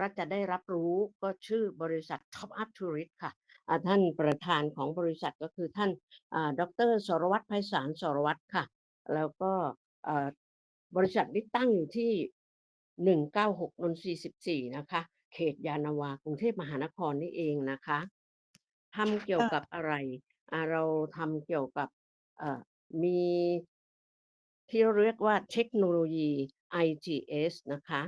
รัฐจะได้รับรู้ก็ชื่อบริษัท Top Up Tourist ค่ะท่านประธานของบริษัทก็คือท่านอ่าดรสรวัตรไพศาลสรวัตรค่ะ แล้วก็บริษัทนี้ตั้งอยู่ที่ 196นนทรีย์14นะคะ เขตยานาวากรุงเทพมหานครนี่เองนะคะทำเกี่ยวกับอะไร เราทำเกี่ยวกับมีที่เรียกว่าเทคโนโลยี IGS นะคะ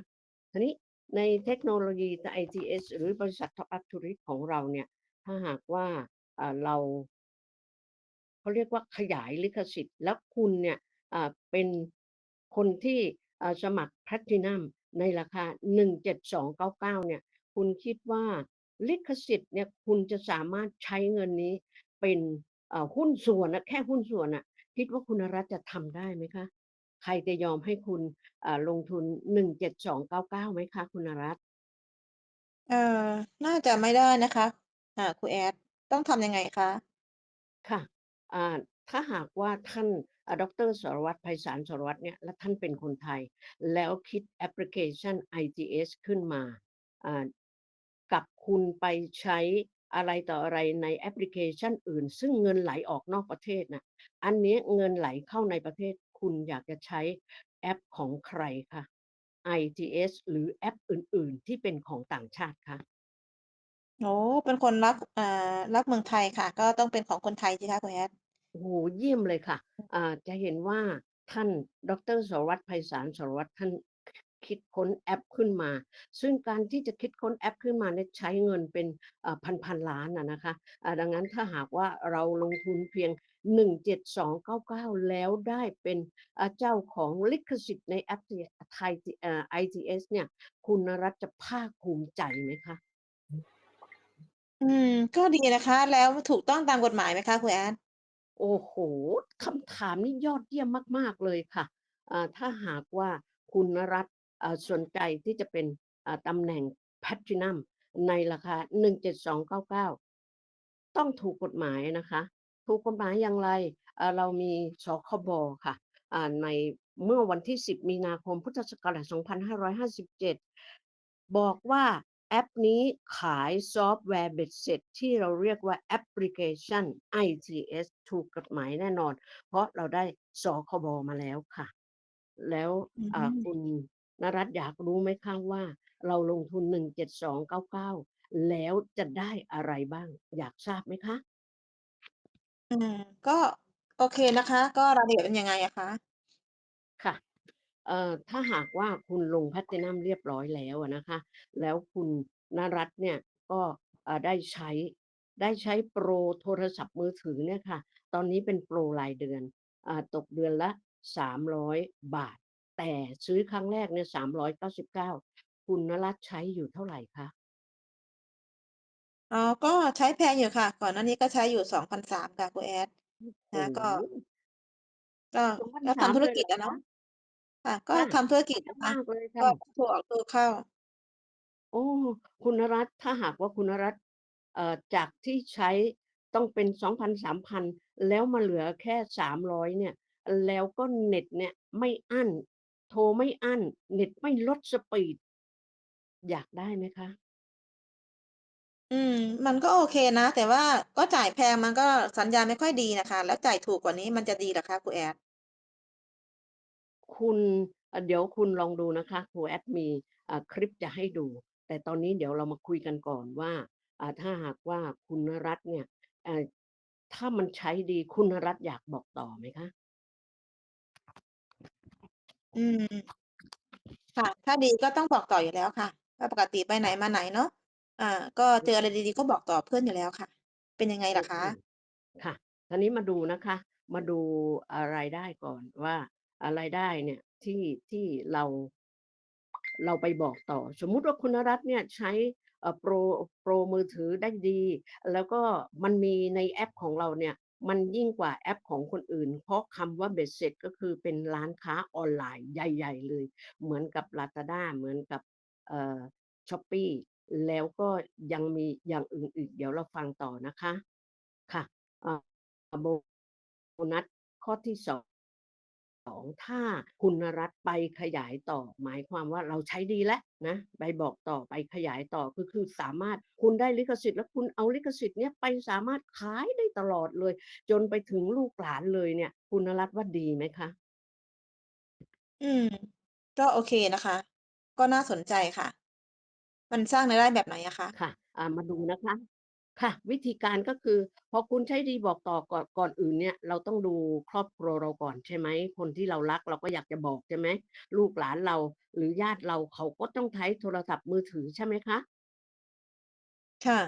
ทีนี้ ในเทคโนโลยี IGS หรือบริษัท Top Up Tourist ของเราเนี่ย ถ้าหากว่าอ่าเรา เขาเรียกว่าขยายลิขสิทธิ์ แล้วคุณเนี่ย อ่า เป็นคนที่ อ่า สมัคร แพลทินัม ในราคา 17299 เนี่ย คุณคิดว่า ลิขสิทธิ์เนี่ย คุณจะสามารถใช้เงินนี้เป็น เอ่อ หุ้นส่วนนะแค่หุ้นส่วนน่ะ คิดว่าคุณ รัตน์จะทำได้ไหมคะ ใครจะยอมให้คุณอ่าลงทุน 17299 ไหมคะคุณนรัตน์เอ่อ น่าจะไม่ได้นะคะอ่าครูแอด ต้องทำยังไงคะ?ค่ะอ่าถ้าหากว่าท่านอ่าดรสรวัตรไพศาลสรวัตรเนี่ยและท่านเป็นคนไทย แล้วคิดแอปพลิเคชัน IGS ขึ้นมาอ่ากับคุณไปใช้อะไรต่ออะไรในแอปพลิเคชันอื่น ซึ่งเงินไหลออกนอกประเทศน่ะอันเนี้ยเงินไหลเข้าในประเทศ คุณอยากจะใช้แอปของใครคะ IGS หรือแอปอื่น ๆ ที่เป็นของต่างชาติคะ?โอ้โฮเป็นคนรัก อ่า รักเมืองไทยค่ะ ก็ต้องเป็นของคนไทยสิคะคุณ Hat โอ้โฮ เยี่ยมเลยค่ะ อ่า จะเห็นว่าท่าน ดร สรวัตร ไพศาล สรวัตร ท่าน คคิดค้นแอปขึ้นมา ซึ่งการที่จะคิดค้นแอปขึ้นมาเนี่ยใช้เงินเป็นอ่าพันๆล้านอะนะคะอ่าดังนั้นถ้าหากว่าเราลงทุนเพียง 17299 แล้วได้เป็นอ่าเจ้าของลิขสิทธิ์ในแอปที่ไทยจิอ่า IGS เนี่ย คุณนรัตน์จะภาคภูมิใจไหมคะ?อืม ก็ดีนะคะ แล้วถูกต้องตามกฎหมายไหมคะคุณ Hat? โอ้โฮคำถามนี้ยอดเยี่ยมมาก ๆ เลยค่ะอ่าถ้าหากว่าคุณนรัตน์อ่า สนใจที่จะเป็นอ่าตำแหน่งแพลทินัมในราคา 17299 ต้องถูกกฎหมายนะคะ ถูกกฎหมายอย่างไร?อ่าเรามีสคบ.ค่ะอ่าในเมื่อวันที่ 10 มีนาคมพุทธศักราช2557 บอกว่าแอปนี้ขายซอฟต์แวร์เบ็ดเสร็จที่เราเรียกว่าแอปพลิเคชัน IGS ถูกกฎหมายแน่นอน เพราะเราได้สคบ.มาแล้วค่ะ แล้วอือ่ามคุณ นรัตน์อยากรู้ไหมคะว่า เราลงทุน 17299 แล้วจะได้อะไรบ้าง อยากทราบไหมคะ?อืม ก็โอเคนะคะ ก็รายละเอียดเป็นยังไงอะคะ?ค่ะ เอ่อ ถ้าหากว่าคุณลงแพลทินัมเรียบร้อยแล้วอะนะคะ แล้วคุณนรัตน์เนี่ยก็อ่าได้ใช้ได้ใช้โปรโทรศัพท์มือถือเนี่ยค่ะ ตอนนี้เป็นโปรรายเดือนอ่าตกเดือนละ 300 บาท แต่ซื้อครั้งแรกเนี่ย 399 คุณนรัตน์ใช้อยู่เท่าไรคะ?อ๋อ ก็ใช้แพงอยู่ค่ะ ก่อนหน้านี้ก็ใช้อยู่ 2,300 ค่ะคุณ Hat โอ้โนะคะก็ฮก็ สองพันก็ทสามำธุเรกลยเิหรอคจอะเนาะะ?ค่ะ ก็ค่ะ ทำธุรกิเยจี่นยมะคะมากเลยคก็่ะโทรออกโทรเข้า โอ้ คุณนรัตน์ ถ้าหากว่าคุณนรัตน์ เอ่อ จากที่ใช้ต้องเป็น 2,000 3,000 แล้วมาเหลือแค่ 300 เนี่ย แล้วก็เน็ตเนี่ยไม่อั้น โทรไม่อั้น เน็ตไม่ลดสปีด อยากได้ไหมคะ?อืม มันก็โอเคนะ แต่ว่าก็จ่ายแพง มันก็สัญญาณไม่ค่อยดีน่ะค่ะ แล้วจ่ายถูกกว่านี้มันจะดีเหรอคะคุณ Hat? คุณอ่าเดี๋ยวคุณลองดูนะคะ ครู Hat มี อ่า คลิปจะให้ดู แต่ตอนนี้เดี๋ยวเรามาคุยกันก่อนว่า อ่า ถ้าหากว่าคุณนรัตน์เนี่ย เอ่อ ถ้ามันใช้ดี คุณนรัตน์อยากบอกต่อไหมคะ? อืม ค่ะ ถ้าดีก็ต้องบอกต่ออยู่แล้วค่ะก็ปกติไปไหนมาไหนเนาะ อ่า ก็อเืจออะไรดี ๆ ก็บอกต่อเพื่อนอยู่แล้วค่ะ เป็นยังไงโอหรอคเคะ?ค่ะคราวนี้มาดูนะคะ มาดู อ่า รายได้ก่อนว่า อ่า รายได้เนี่ยที่ ที่เรา เราไปบอกต่อ สมมุติว่าคุณนรัตน์เนี่ยใช้ เอ่อ โปร โปรมือถือได้ดี แล้วก็มันมีในแอปของเราเนี่ย มันยิ่งกว่าแอปของคนอื่น เพราะคำว่าเบ็ดเสร็จก็คือเป็นร้านค้าออนไลน์ใหญ่ ๆ เลย เหมือนกับ Lazada เหมือนกับเอ่อช้อปปีแล้วก็ยังมีอย่างอื่นอีก เดี๋ยวเราฟังต่อนะคะ ค่ะอ่าโบนัสข้อที่สอง 2 ถ้าคุณรัฐไปขยายต่อ หมายความว่าเราใช้ดีแล้วนะไปบอกต่อไปขยายต่อก็คือสามารถคุณได้ลิขสิทธิ์แล้วคุณเอาลิขสิทธิ์เนี้ยไปสามารถขายได้ตลอดเลย จนไปถึงลูกหลานเลยเนี่ย คุณรัฐว่าดีไหมคะ?อืม ก็โอเคนะคะ ก็น่าสนใจค่ะ มันสร้างรายได้แบบไหนอะคะ?ค่ะ อ่า มาดูนะคะ ค่ะ วิธีการก็คือ พอคุณใช้ดีบอกต่อก่อน ก่อนอื่นเนี่ย เราต้องดูครอบครัวเราก่อนใช่ไหม คนที่เรารักเราก็อยากจะบอกใช่ไหม ลูกหลานเรา หรือญาติเรา เขาก็ต้องใช้โทรศัพท์มือถือใช่ไหมคะ?ค่ะ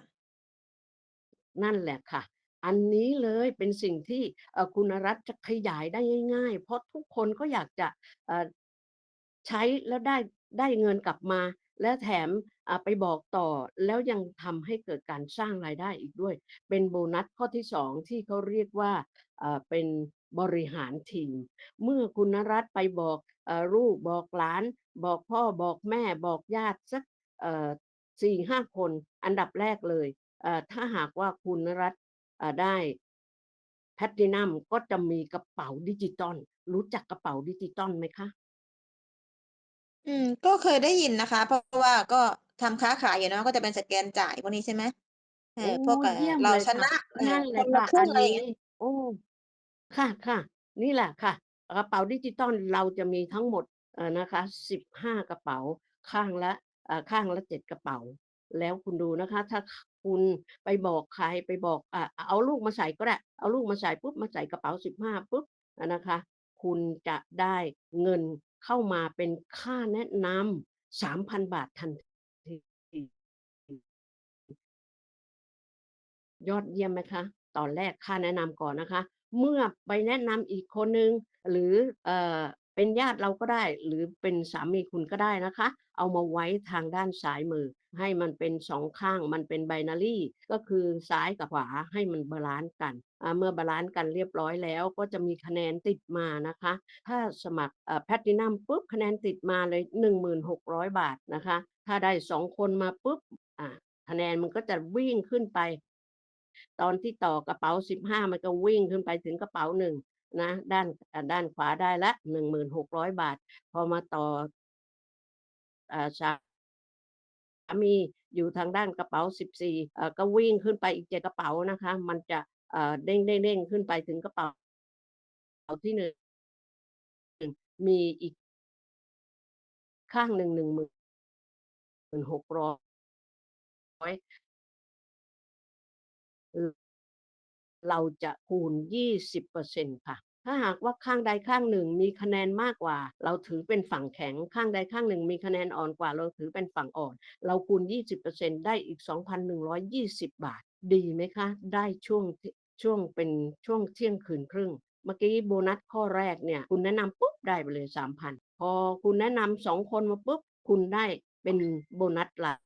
นั่นแหละค่ะ อันนี้เลยเป็นสิ่งที่ เอ่อ คุณรัฐจะขยายได้ง่าย ๆ เพราะทุกคนก็อยากจะ เอ่อ ใช้แล้วได้ ได้เงินกลับมา และแถมไปบอกต่อแล้วยังทำให้เกิดการสร้างรายได้อีกด้วย เป็นโบนัสข้อที่2ที่เขาเรียกว่าเป็นบริหารทีม เมื่อคุณรัฐไปบอกลูกบอกหลาน บอกพ่อบอกแม่บอกญาติสักเอ่อ4-5คนอันดับแรกเลย ถ้าหากว่าคุณรัฐได้แพลทินัมก็จะมีกระเป๋าดิจิทัลรู้จักกระเป๋าดิจิทัลไหมคะ? อืม ก็เคยได้ยินนะคะ เพราะว่าก็ทำค้าขายอยู่เนาะ ก็จะเป็นสแกนจ่ายพวกนี้ใช่ไหม?เออ โอ้ พวก เอ่อ เยี่ยมเราเลยค่ชนะะเอ่อ นั่นแหละคคนละ่ะครึ่งอันนอะไรอยี่า้งเงี้ยโอ้ ค่ะ ๆ นี่แหละค่ะ กระเป๋าดิจิทัลเราจะมีทั้งหมด เอ่อ นะคะ 15 กระเป๋า ข้างละ อ่า ข้างละ 7 กระเป๋า แล้วคุณดูนะคะ ถ้าขคุณไปบอกใคร ไปบอก อ่า เอาลูกมาใส่ก็ได้ เอาลูกมาใส่ปุ๊บ มาใส่กระเป๋า 15 ปุ๊บ อะนะคะ คุณจะได้เงิน เข้ามาเป็นค่าแนะนำสามพันบาททันทียอดเยี่ยมไหมคะ?ตอนแรกค่าแนะนำก่อนนะคะ เมื่อไปแนะนำอีกคนหนึ่งหรือเอ่อเป็นญาติเราก็ได้ หรือเป็นสามีคุณก็ได้นะคะ เอามาไว้ทางด้านซ้ายมือ ให้มันเป็น2ข้างมันเป็น binary ก็คือซ้ายกับขวาให้มันบาลันซ์กันเมื่อบาลันซ์กันเรียบร้อยแล้วก็จะมีคะแนนติดมานะคะ ถ้าสมัครแพลทินัมปุ๊บคะแนนติดมาเลย 1,600 บาทนะคะ ถ้าได้ 2 คนมาปุ๊บคะแนนมันก็จะวิ่งขึ้นไป ตอนที่ต่อกระเป๋า 15 มันก็วิ่งขึ้นไปถึงกระเป๋า1นะด้านด้านขวาได้ล้ว1,600 บาท พอมาต่อ อ่า สามีอยู่ทางด้านกระเป๋า 14 เอ่อ ก็วิ่งขึ้นไปอีก 7 กระเป๋านะคะ มันจะ เอ่อ เด้ง ๆ ๆ ขึ้นไปถึงกระเป๋าเป๋าที่ 1 มีอีก ข้างหนึ่ง10,600อือเราจะคูณ 20%ค่ะ ถ้าหากว่าข้างใดข้างหนึ่งมีคะแนนมากกว่า เราถือเป็นฝั่งแข็ง ข้างใดข้างหนึ่งมีคะแนนอ่อนกว่า เราถือเป็นฝั่งอ่อน เราคูณ 20%ได้อีก 2,120 บาท ดีไหมคะ?ได้ช่วงช่วงเป็นช่วงเที่ยงคืนครึ่ง เมื่อกี้โบนัสข้อแรกเนี่ย คุณแนะนำปุ๊บได้ไปเลย 3,000 พอคุณแนะนำ2คนมาปุ๊บ คุณได้เป็นโบนัสราย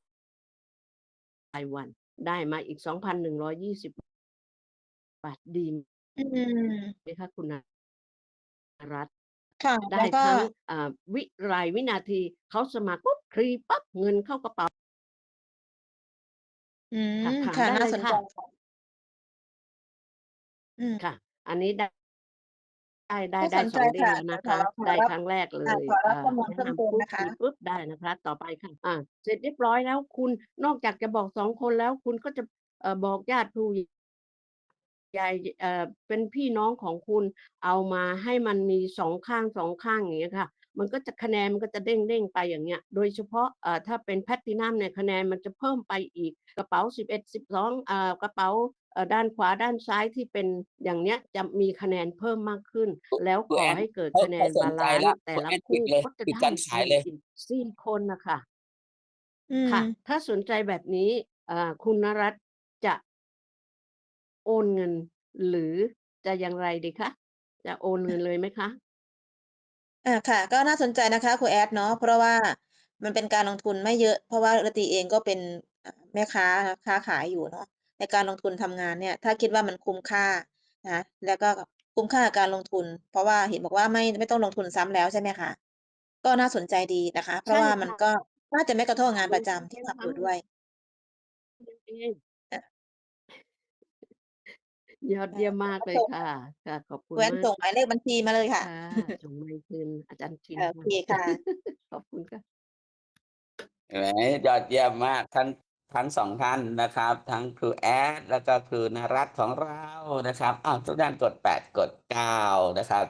รายวัน ได้มาอีก 2,120 บาทดี อืม ไหมคะคุณนรัฐ ค่ะ ไดแล้้วก็ ทั้ง อ่า วิรายวินาที เขาสมัครปุ๊บ คลีปั๊บ เงินเข้ากระเป๋า อืม ค่ะ ถาคม่ะน่ได้เาลยคสนใ่จะค่ะ อืม ค่ะ อันนี้ ได้ ได้ ได้ก็ได้ สนใสจอง เด้คง่ะ แล้วนะคเดี๋ยวขอะขอได้รับ ครั้งแรกเลอ่า ย ขอรเัอบ่อข้อมูลแนเะพิ่นมเติำมปุ๊บ นะคะคลีปุ๊บ ได้นะคะ ต่อไปค่ะ อ่า เสร็จเรียบร้อยแล้วคุณ นอกจากจะบอก 2 คนแล้ว คุณก็จะ เอ่อ บอกญาติผู้ ใหญ่เอ่อเป็นพี่น้องของคุณเอามาให้มันมี2ข้าง2ข้างอย่างเงี้ยค่ะ มันก็จะคะแนนมันก็จะเด้งๆไปอย่างเงี้ย โดยเฉพาะอ่าถ้าเป็นแพลทินัมเนี่ยคะแนนมันจะเพิ่มไปอีกกระเป๋า 11 12อ่ากระเป๋าเอ่อด้านขวาด้านซ้ายที่เป็นอย่างเนี้ยจะมีคะแนนเพิ่มมากขึ้นคุแล้วกคุณ่แออนให้เกิดพอคะแนนบพอสนาใจลันแซล้์วแตคุ่ละคณแอนปิูด่เลยปิดก็จะได้การขายเลย อีก4คนน่ะค่ะอืค่ะมถ้าสนใจแบบนี้อ่าคุณนรัฐจะ โอนเงิน หรือจะอย่างไรดีคะ?จะโอนเงินเลยไหมคะ?อา ค่ะ ก็น่าสนใจนะคะคุณ Hat เนาะ เพราะว่ามันเป็นการลงทุนไม่เยอะ เพราะว่าปกติเองก็เป็น อ่า แม่ค้า ค้าขายอยู่เนาะ ในการลงทุนทำงานเนี่ย ถ้าคิดว่ามันคุ้มค่านะคะ แล้วก็คุ้มค่ากับการลงทุน เพราะว่าเห็นบอกว่า ไม่ ไม่ต้องลงทุนซ้ำแล้ว ใช่ไหมคะ?ก็น่าสนใจดีนะคะ เพใรชาะ่ว่ามคัน่ะ ก็น่าจะไม่กระทบกับค่งะานลงทประจุนำทเพีี่ยงทคำรอัยู้่งด้วยเท่านั้นเองอะ ยอดเยี่ยมมากก็เลยส่ง ค่ะ ค่ะ ขอบคุคุณณแอนมากส่งหมายเลขบัญชีมาเลยค่ะ ค่ะ ส่งไมค์คืนอาจารย์ชินโอค่ะเคค่ะ ขอบคุณค่ะ เห็นไหมยอดเยี่ยมมากทั้งทั้งสองท่านนะครับ ทั้งครูแอดแล้วก็ครูนรัตน์ของเรานะครับอ้าวทุกท่านกด8กด9นะครับ